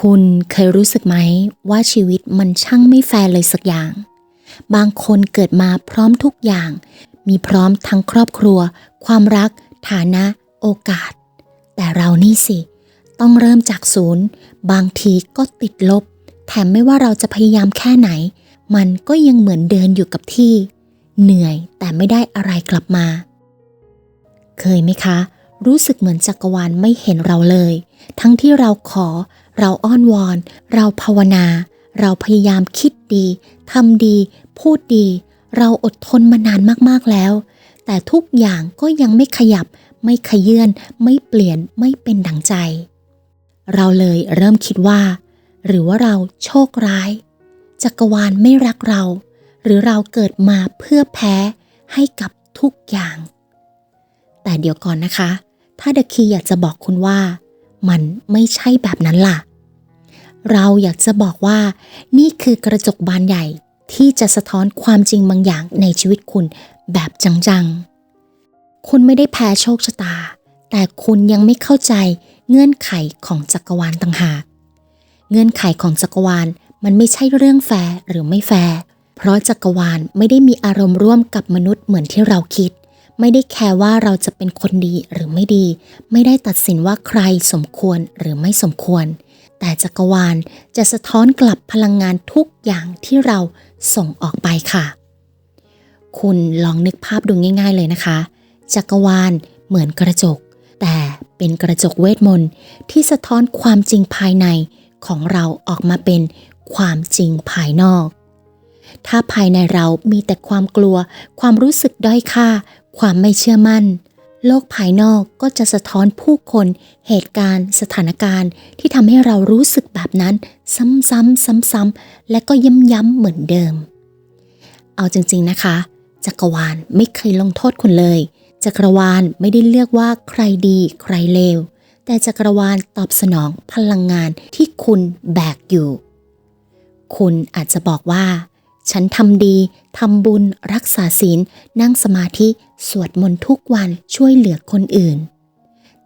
คุณเคยรู้สึกไหมว่าชีวิตมันช่างไม่แฟร์เลยสักอย่าง บางคนเกิดมาพร้อมทุกอย่าง มีพร้อมทั้งครอบครัว ความรัก ฐานะ โอกาส แต่เรานี่สิ ต้องเริ่มจากศูนย์ บางทีก็ติดลบ แถมไม่ว่าเราจะพยายามแค่ไหน มันก็ยังเหมือนเดินอยู่กับที่ เหนื่อยแต่ไม่ได้อะไรกลับมา เคยไหมคะ รู้สึกเหมือนจักรวาลไม่เห็นเราเลย ทั้งที่เราขอ เราอ้อนวอน เราภาวนา เราพยายามคิดดีทำดี พูดดี เราอดทนมานานมากๆแล้ว แต่ทุกอย่างก็ยังไม่ขยับ ไม่ขยื่นไม่เปลี่ยนไม่เป็นดังใจ เราเลยเริ่มคิดว่า หรือว่าเราโชคร้าย จักรวาลไม่รักเรา หรือเราเกิดมาเพื่อแพ้ให้กับทุกอย่าง แต่เดี๋ยวก่อนนะคะ ถ้าเดคีอยากจะบอกคุณว่า มันไม่ใช่แบบนั้นล่ะ เราอยากจะบอกว่า นี่คือกระจกบานใหญ่ที่จะสะท้อนความจริงบางอย่างในชีวิตคุณแบบจังๆ คุณไม่ได้แพ้โชคชะตา แต่คุณยังไม่เข้าใจเงื่อนไขของจักรวาลต่างหาก เงื่อนไขของจักรวาลมันไม่ใช่เรื่องแฟร์หรือไม่แฟร์ เพราะจักรวาลไม่ได้มีอารมณ์ร่วมกับมนุษย์เหมือนที่เราคิด ไม่ได้แคร์ว่าเราจะเป็นคนดีหรือไม่ดี ไม่ได้ตัดสินว่าใครสมควรหรือไม่สมควร แต่จักรวาลจะสะท้อนกลับพลังงานทุกอย่างที่เราส่งออกไปค่ะ คุณลองนึกภาพดูง่าย ๆเลยนะคะ จักรวาลเหมือนกระจก แต่เป็นกระจกเวทมนต์ที่สะท้อนความจริงภายในของเราออกมาเป็นความจริงภายนอก ถ้าภายในเรามีแต่ความกลัว ความรู้สึกด้อยค่า ความไม่เชื่อมั่น โลกภายนอกก็จะสะท้อนผู้คน เหตุการณ์ สถานการณ์ ที่ทำให้เรารู้สึกแบบนั้น ซ้ำๆซ้ำๆและก็ย้ำๆเหมือนเดิม เอาจริงๆนะคะ จักรวาลไม่เคยลงโทษคุณเลย จักรวาลไม่ได้เลือกว่าใครดี ใครเลว แต่จักรวาลตอบสนองพลังงานที่คุณแบกอยู่ คุณอาจจะบอกว่า ฉันทำดีทำบุญ รักษาศีล นั่งสมาธิ สวดมนต์ทุกวันช่วยเหลือคนอื่น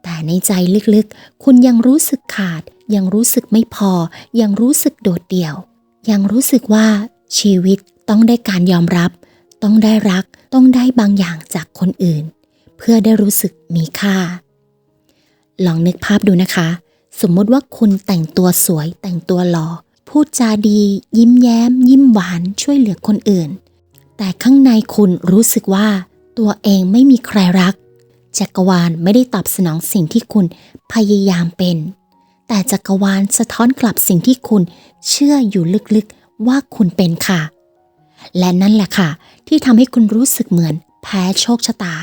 แต่ในใจลึกๆ คุณยังรู้สึกขาด ยังรู้สึกไม่พอ ยังรู้สึกโดดเดี่ยว ยังรู้สึกว่าชีวิตต้องได้การยอมรับ ต้องได้รัก ต้องได้บางอย่างจากคนอื่น เพื่อได้รู้สึกมีค่า ลองนึกภาพดูนะคะ สมมติว่าคุณแต่งตัวสวยแต่งตัวหล่อ พูดจาดี ยิ้มแย้ม ยิ้มหวานช่วยเหลือคนอื่น แต่ข้างในคุณรู้สึกว่า ตัวเองไม่มีใครรัก จักรวาลไม่ได้ตอบสนองสิ่งที่คุณพยายามเป็น แต่จักรวาลสะท้อนกลับสิ่งที่คุณเชื่ออยู่ลึกๆว่าคุณเป็นค่ะ และนั่นแหละค่ะ ที่ทำให้คุณรู้สึกเหมือนแพ้โชคชะตา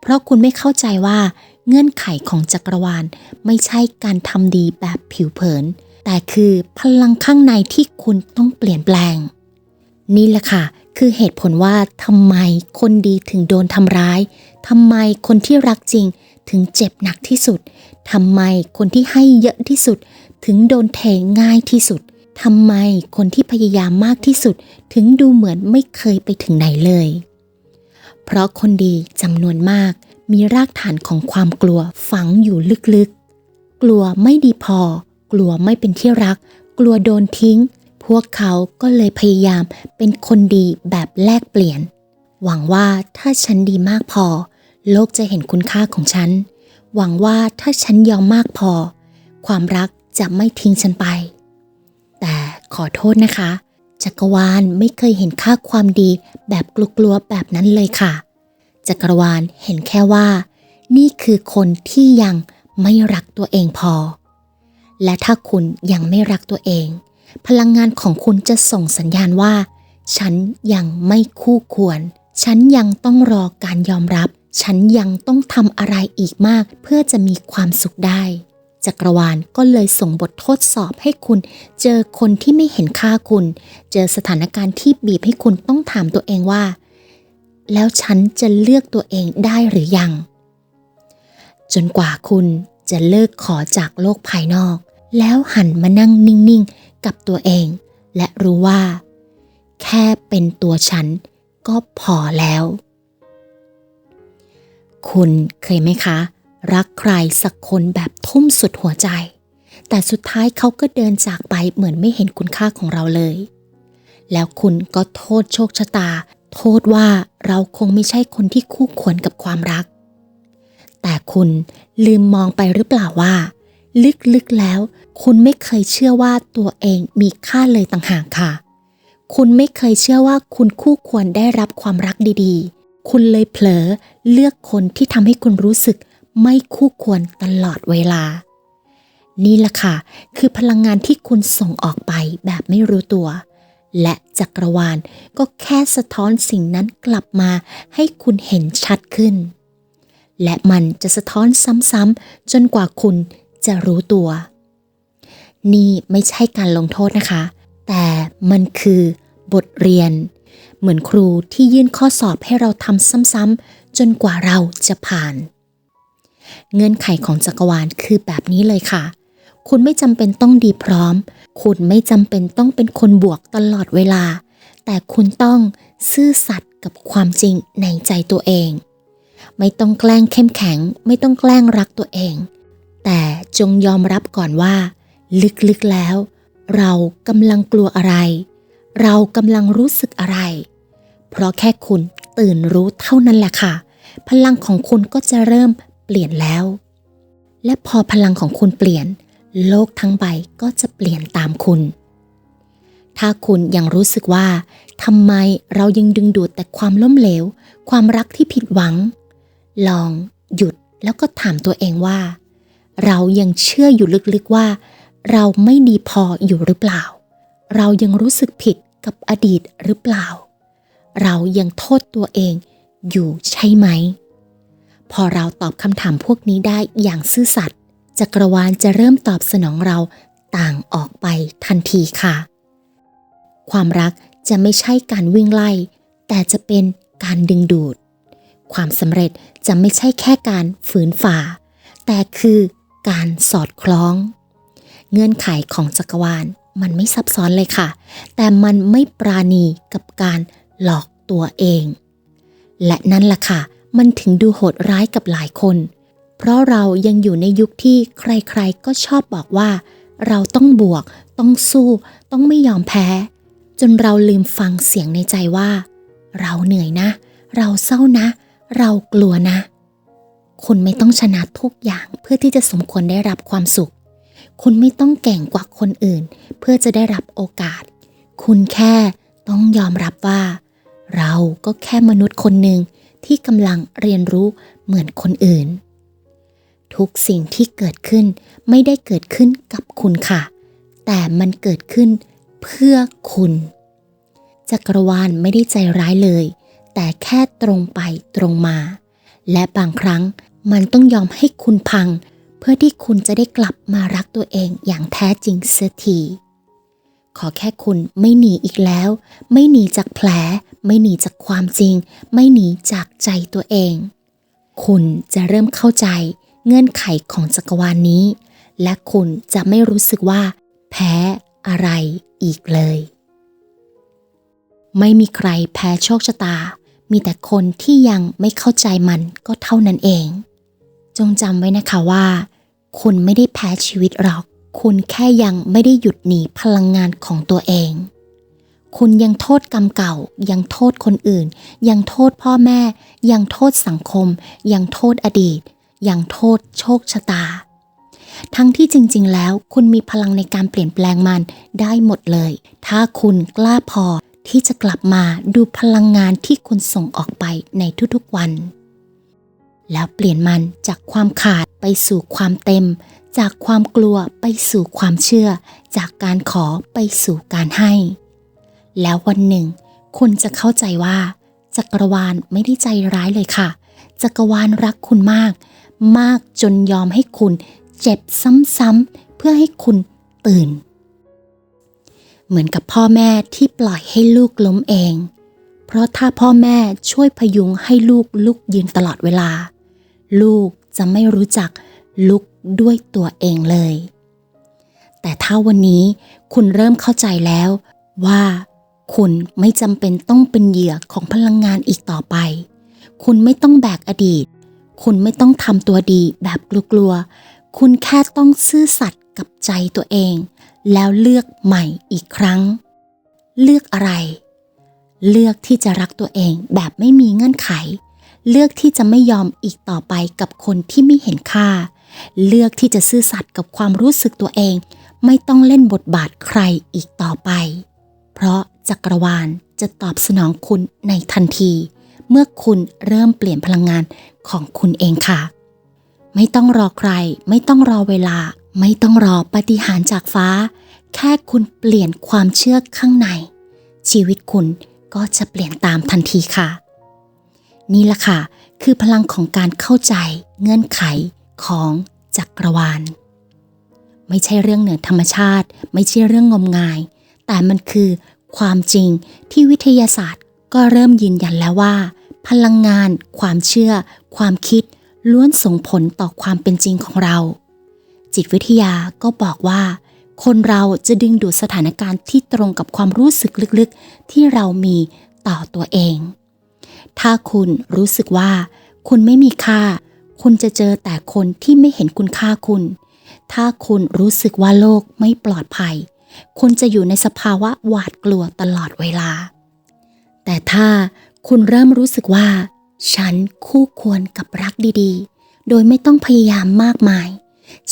เพราะคุณไม่เข้าใจว่าเงื่อนไขของจักรวาลไม่ใช่การทำดีแบบผิวเผิน แต่คือพลังข้างในที่คุณต้องเปลี่ยนแปลง นี่แหละค่ะ คือเหตุผลว่าทำไมคนดีถึงโดนทำร้ายทำไมคนที่รักจริงถึงเจ็บหนักที่สุดทำไมคนที่ให้เยอะที่สุด ถึงโดนเทง่ายที่สุดทำไมคนที่พยายามมากที่สุด ถึงดูเหมือนไม่เคยไปถึงไหนเลย เพราะคนดีจำนวนมาก มีรากฐานของความกลัวฝังอยู่ลึกๆ กลัวไม่ดีพอ กลัวไม่เป็นที่รัก กลัวโดนทิ้ง พวกเขาก็เลยพยายามเป็นคนดีแบบแลกเปลี่ยน หวังว่าถ้าฉันดีมากพอ โลกจะเห็นคุณค่าของฉัน หวังว่าถ้าฉันยอมมากพอ ความรักจะไม่ทิ้งฉันไป แต่ขอโทษนะคะ จักรวาลไม่เคยเห็นค่าความดีแบบกลัวๆแบบนั้นเลยค่ะ จักรวาลเห็นแค่ว่า นี่คือคนที่ยังไม่รักตัวเองพอ และถ้าคุณยังไม่รักตัวเอง พลังงานของคุณจะส่งสัญญาณว่า ฉันยังไม่คู่ควร ฉันยังต้องรอการยอมรับ ฉันยังต้องทำอะไรอีกมาก เพื่อจะมีความสุขได้ จักรวาลก็เลยส่งบททดสอบให้คุณ เจอคนที่ไม่เห็นค่าคุณ เจอสถานการณ์ที่บีบให้คุณต้องถามตัวเองว่า แล้วฉันจะเลือกตัวเองได้หรือยัง จนกว่าคุณจะเลิกขอจากโลกภายนอก แล้วหันมานั่งนิ่งๆ กับตัวเอง และรู้ว่า แค่เป็นตัวฉันก็พอแล้ว คุณเคยไหมคะ รักใครสักคนแบบทุ่มสุดหัวใจ แต่สุดท้ายเขาก็เดินจากไปเหมือนไม่เห็นคุณค่าของเราเลย แล้วคุณก็โทษโชคชะตา โทษว่าเราคงไม่ใช่คนที่คู่ควรกับความรัก แต่คุณลืมมองไปหรือเปล่าว่า ลึกๆแล้ว คุณไม่เคยเชื่อว่าตัวเองมีค่าเลยต่างหากค่ะ คุณไม่เคยเชื่อว่าคุณคู่ควรได้รับความรักดีๆ คุณเลยเผลอเลือกคนที่ทำให้คุณรู้สึกไม่คู่ควรตลอดเวลา นี่แหละค่ะ คือพลังงานที่คุณส่งออกไปแบบไม่รู้ตัว และจักรวาลก็แค่สะท้อนสิ่งนั้นกลับมาให้คุณเห็นชัดขึ้น และมันจะสะท้อนซ้ำๆจนกว่าคุณจะรู้ตัว นี่ไม่ใช่การลงโทษนะคะ แต่มันคือบทเรียน เหมือนครูที่ยื่นข้อสอบให้เราทำซ้ำๆจนกว่าเราจะผ่าน เงื่อนไขของจักรวาลคือแบบนี้เลยค่ะ คุณไม่จำเป็นต้องดีพร้อม คุณไม่จำเป็นต้องเป็นคนบวกตลอดเวลา แต่คุณต้องซื่อสัตย์กับความจริงในใจตัวเอง ไม่ต้องแกล้งเข้มแข็ง ไม่ต้องแกล้งรักตัวเอง แต่จงยอมรับก่อนว่า ลึกๆแล้ว เรากำลังกลัวอะไร เรากำลังรู้สึกอะไร เพราะแค่คุณตื่นรู้เท่านั้นแหละค่ะ พลังของคุณก็จะเริ่มเปลี่ยนแล้ว และพอพลังของคุณเปลี่ยน โลกทั้งใบก็จะเปลี่ยนตามคุณ ถ้าคุณยังรู้สึกว่าทำไมเรายังดึงดูดแต่ความล้มเหลว ความรักที่ผิดหวัง ลองหยุดแล้วก็ถามตัวเองว่า เรายังเชื่ออยู่ลึกๆว่า เราไม่ดีพออยู่หรือเปล่า เรายังรู้สึกผิดกับอดีตหรือเปล่า เรายังโทษตัวเองอยู่ใช่ไหม พอเราตอบคำถามพวกนี้ได้อย่างซื่อสัตย์จักรวาลจะเริ่มตอบสนองเราต่างออกไปทันทีค่ะ ความรักจะไม่ใช่การวิ่งไล่ แต่จะเป็นการดึงดูด ความสำเร็จจะไม่ใช่แค่การฝืนฝ่า แต่คือการสอดคล้อง เงื่อนไขของจักรวาล มันไม่ซับซ้อนเลยค่ะ แต่มันไม่ปราณีกับการหลอกตัวเอง และนั่นล่ะค่ะ มันถึงดูโหดร้ายกับหลายคน เพราะเรายังอยู่ในยุคที่ใครๆก็ชอบบอกว่า เราต้องบวก ต้องสู้ ต้องไม่ยอมแพ้ จนเราลืมฟังเสียงในใจว่า เราเหนื่อยนะ เราเศร้านะ เรากลัวนะคุณไม่ต้องชนะทุกอย่างเพื่อที่จะสมควรได้รับความสุข คุณไม่ต้องเก่งกว่าคนอื่น เพื่อจะได้รับโอกาส คุณแค่ต้องยอมรับว่า เราก็แค่มนุษย์คนหนึ่งที่กำลังเรียนรู้เหมือนคนอื่น ทุกสิ่งที่เกิดขึ้นไม่ได้เกิดขึ้นกับคุณค่ะ แต่มันเกิดขึ้นเพื่อคุณ จักรวาลไม่ได้ใจร้ายเลย แต่แค่ตรงไปตรงมา และบางครั้งมันต้องยอมให้คุณพัง เพื่อที่คุณจะได้กลับมารักตัวเองอย่างแท้จริงเสียทีขอแค่คุณไม่หนีอีกแล้ว ไม่หนีจากแผล ไม่หนีจากความจริง ไม่หนีจากใจตัวเอง คุณจะเริ่มเข้าใจเงื่อนไขของจักรวาลนนี้ และคุณจะไม่รู้สึกว่า แพ้อะไรอีกเลย ไม่มีใครแพ้โชคชะตา มีแต่คนที่ยังไม่เข้าใจมันก็เท่านั้นเอง จงจำไว้นะคะว่า คุณไม่ได้แพ้ชีวิตหรอก คุณแค่ยังไม่ได้หยุดหนีพลังงานของตัวเอง คุณยังโทษกรรมเก่า ยังโทษคนอื่น ยังโทษพ่อแม่ ยังโทษสังคม ยังโทษอดีต ยังโทษโชคชะตา ทั้งที่จริง ๆ แล้วคุณมีพลังในการเปลี่ยนแปลงมันได้หมดเลย ถ้าคุณกล้าพอที่จะกลับมาดูพลังงานที่คุณส่งออกไปในทุกๆวัน แล้วเปลี่ยนมันจากความขาดไปสู่ความเต็ม จากความกลัวไปสู่ความเชื่อ จากการขอไปสู่การให้ แล้ววันหนึ่ง คุณจะเข้าใจว่า จักรวาลไม่ได้ใจร้ายเลยค่ะ จักรวาลรักคุณมาก มากจนยอมให้คุณเจ็บซ้ำๆเพื่อให้คุณตื่น เหมือนกับพ่อแม่ที่ปล่อยให้ลูกล้มเอง เพราะถ้าพ่อแม่ช่วยพยุงให้ลูกลุกยืนตลอดเวลา ลูกจะไม่รู้จักลุกด้วยตัวเองเลย แต่ถ้าวันนี้คุณเริ่มเข้าใจแล้วว่าคุณไม่จำเป็นต้องเป็นเหยื่อของพลังงานอีกต่อไป คุณไม่ต้องแบกอดีต คุณไม่ต้องทำตัวดีแบบกลัวๆ คุณแค่ต้องซื่อสัตย์กับใจตัวเอง แล้วเลือกใหม่อีกครั้ง เลือกอะไร เลือกที่จะรักตัวเองแบบไม่มีเงื่อนไข เลือกที่จะไม่ยอมอีกต่อไปกับคนที่ไม่เห็นค่า เลือกที่จะซื่อสัตย์กับความรู้สึกตัวเอง ไม่ต้องเล่นบทบาทใครอีกต่อไป เพราะจักรวาลจะตอบสนองคุณในทันที เมื่อคุณเริ่มเปลี่ยนพลังงานของคุณเองค่ะ ไม่ต้องรอใคร ไม่ต้องรอเวลา ไม่ต้องรอปฏิหารจากฟ้า แค่คุณเปลี่ยนความเชื่อข้างใน ชีวิตคุณก็จะเปลี่ยนตามทันทีค่ะ นี่แหละค่ะ คือพลังของการเข้าใจเงื่อนไขของจักรวาล ไม่ใช่เรื่องเหนือธรรมชาติ ไม่ใช่เรื่องงมงาย แต่มันคือความจริงที่วิทยาศาสตร์ก็เริ่มยืนยันแล้วว่า พลังงาน ความเชื่อ ความคิด ล้วนส่งผลต่อความเป็นจริงของเรา จิตวิทยาก็บอกว่า คนเราจะดึงดูดสถานการณ์ที่ตรงกับความรู้สึกลึกๆ ที่เรามีต่อตัวเอง ถ้าคุณรู้สึกว่า คุณไม่มีค่า คุณจะเจอแต่คนที่ไม่เห็นคุณค่าคุณ ถ้าคุณรู้สึกว่าโลกไม่ปลอดภัย คุณจะอยู่ในสภาวะหวาดกลัวตลอดเวลา แต่ถ้าคุณเริ่มรู้สึกว่า ฉันคู่ควรกับรักดีๆ โดยไม่ต้องพยายามมากมาย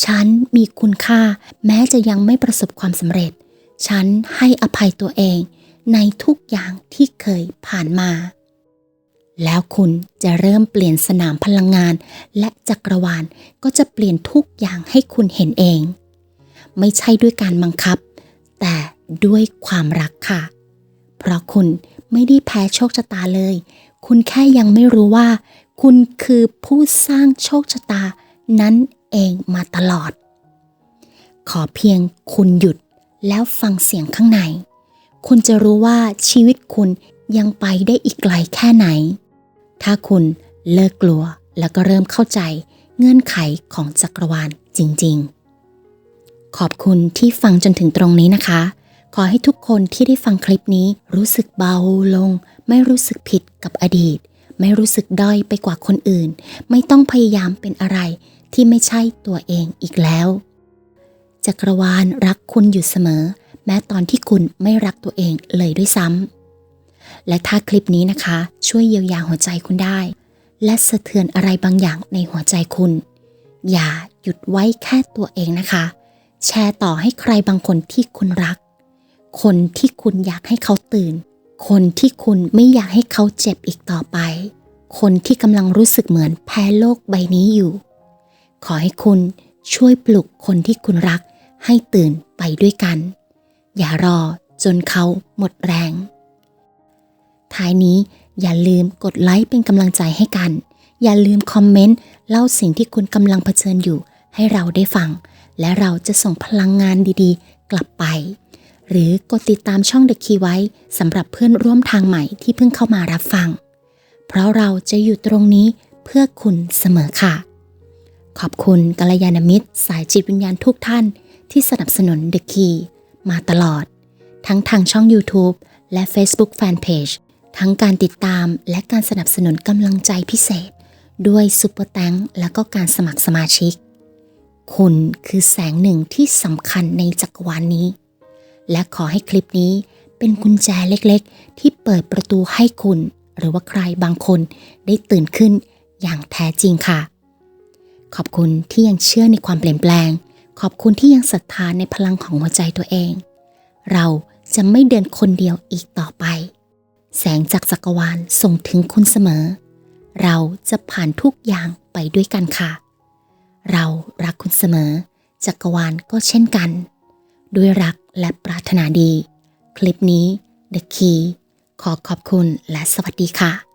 ฉันมีคุณค่าแม้จะยังไม่ประสบความสำเร็จ ฉันให้อภัยตัวเองในทุกอย่างที่เคยผ่านมา แล้วคุณจะเริ่มเปลี่ยนสนามพลังงาน และจักรวาลก็จะเปลี่ยนทุกอย่างให้คุณเห็นเอง ไม่ใช่ด้วยการบังคับ แต่ด้วยความรักค่ะ เพราะคุณไม่ได้แพ้โชคชะตาเลย คุณแค่ยังไม่รู้ว่า คุณคือผู้สร้างโชคชะตานั้นเองมาตลอด ขอเพียงคุณหยุดแล้วฟังเสียงข้างใน คุณจะรู้ว่าชีวิตคุณยังไปได้อีกไกลแค่ไหน ถ้าคุณเลิกกลัวแล้วก็เริ่มเข้าใจเงื่อนไขของจักรวาลจริง ๆ ขอบคุณที่ฟังจนถึงตรงนี้นะคะ ขอให้ทุกคนที่ได้ฟังคลิปนี้รู้สึกเบาลง ไม่รู้สึกผิดกับอดีต ไม่รู้สึกด้อยไปกว่าคนอื่น ไม่ต้องพยายามเป็นอะไรที่ไม่ใช่ตัวเองอีกแล้ว จักรวาลรักคุณอยู่เสมอ แม้ตอนที่คุณไม่รักตัวเองเลยด้วยซ้ำ และถ้าคลิปนี้นะคะ ช่วยเยียวยาหัวใจคุณได้ และสะเทือนอะไรบางอย่างในหัวใจคุณ อย่าหยุดไว้แค่ตัวเองนะคะ แชร์ต่อให้ใครบางคนที่คุณรัก คนที่คุณอยากให้เขาตื่น คนที่คุณไม่อยากให้เขาเจ็บอีกต่อไป คนที่กำลังรู้สึกเหมือนแพ้โลกใบนี้อยู่ ขอให้คุณช่วยปลุกคนที่คุณรักให้ตื่นไปด้วยกัน อย่ารอจนเขาหมดแรง ท้ายนี้อย่าลืมกดไลค์เป็นกำลังใจให้กัน อย่าลืมคอมเมนต์เล่าสิ่งที่คุณกำลังเผชิญอยู่ ให้เราได้ฟัง และเราจะส่งพลังงานดีๆ กลับไป หรือกดติดตามช่อง The Key ไว้สำหรับเพื่อนร่วมทางใหม่ที่เพิ่งเข้ามารับฟัง เพราะเราจะอยู่ตรงนี้เพื่อคุณเสมอค่ะ ขอบคุณกัลยาณมิตร สายจิตวิญญาณทุกท่าน ที่สนับสนุน The Key มาตลอด ทั้งทางช่อง YouTube และ Facebook Fanpage ทั้งการติดตามและการสนับสนุนกำลังใจพิเศษ ด้วยซุปเปอร์แตงและก็การสมัครสมาชิก คุณคือแสงหนึ่งที่สำคัญในจักรวาลนนี้ และขอให้คลิปนี้เป็นกุญแจเล็กๆ ที่เปิดประตูให้คุณ หรือว่าใครบางคนได้ตื่นขึ้นอย่างแท้จริงค่ะ ขอบคุณที่ยังเชื่อในความเปลี่ยนแปลง ขอบคุณที่ยังศรัทธาในพลังของหัวใจตัวเอง เราจะไม่เดินคนเดียวอีกต่อไป แสงจากจักรวาลส่งถึงคุณเสมอ เราจะผ่านทุกอย่างไปด้วยกันค่ะ เรารักคุณเสมอ จักรวาลก็เช่นกัน ด้วยรักและปรารถนาดี คลิปนี้ The Key ขอขอบคุณและสวัสดีค่ะ